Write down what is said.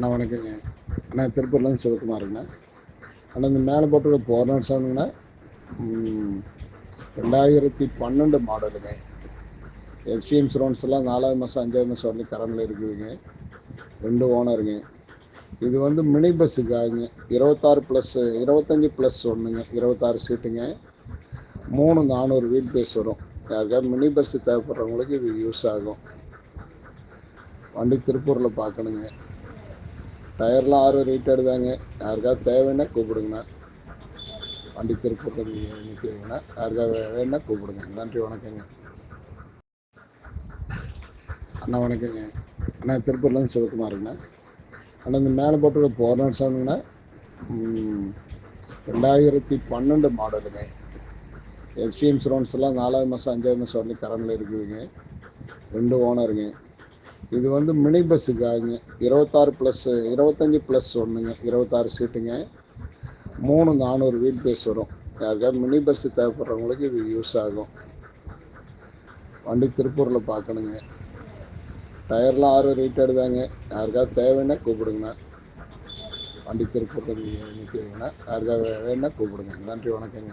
அண்ணா வணக்கங்க அண்ணா திருப்பூர்லேருந்து சிவகுமாருங்கண்ணா அண்ணா. இந்த மேலே போட்டிருக்க போர்னாட் சொன்னீங்கன்னா ரெண்டாயிரத்தி பன்னெண்டு மாடலுங்க. எஃப்சி இன்சூரன்ஸ் எல்லாம் நாலாவது மாதம் அஞ்சாவது மாதம் வரலையும் கரண்டில் இருக்குதுங்க. ரெண்டு ஓனருங்க. இது வந்து மினி பஸ்ஸுக்காகுங்க. இருபத்தாறு ப்ளஸ் இருபத்தஞ்சி ப்ளஸ் ஒன்றுங்க இருபத்தாறு சீட்டுங்க. மூணு நானூறு வீட் பேஸ் வரும். யாருக்காவது மினி பஸ்ஸு தேவைப்படுறவங்களுக்கு இது யூஸ் ஆகும். வண்டி திருப்பூரில் பார்க்கணுங்க டயர்லாம் ஆறு ரேட்டட் தாங்க யாருக்காவது தேவைன்னா கூப்பிடுங்கண்ணா வண்டி திருப்பூரில் நிற்கிதுங்கண்ணா யாருக்காவது வேணுன்னா கூப்பிடுங்க. நன்றி வணக்கங்க. அண்ணா வணக்கங்க. அண்ணா திருப்பூர்லேருந்து சிவகுமாருங்கண்ணா. அண்ணா இந்த மேலே போட்டு போர்னாட் சாங்குங்கண்ணா ரெண்டாயிரத்தி பன்னெண்டு மாடலுங்க. எஃப்சி இன்சூரன்ஸ் எல்லாம் நாலாவது மாதம் அஞ்சாவது மாதம் வரலையும் கரண்டில் இருக்குதுங்க. ரெண்டு ஓனருங்க. இது வந்து மினி பஸ்ஸுக்காகுங்க இருபத்தாறு ப்ளஸ் இருபத்தஞ்சி ப்ளஸ் ஒன்றுங்க இருபத்தாறு சீட்டுங்க மூணு நானூறு வீட் பேஸ் வரும். யாருக்காவது மினி பஸ்ஸு தேவைப்படுறவங்களுக்கு இது யூஸ் ஆகும். வண்டி திருப்பூரில் பார்க்கணுங்க டயர்லாம் ஆறு ரேட்டட் தாங்க யாருக்காவது தேவைன்னா கூப்பிடுங்கண்ணா வண்டி திருப்பூரில் நிற்கிறீங்கன்னா யாருக்காவது வேணுன்னா கூப்பிடுங்க. நன்றி வணக்கங்க.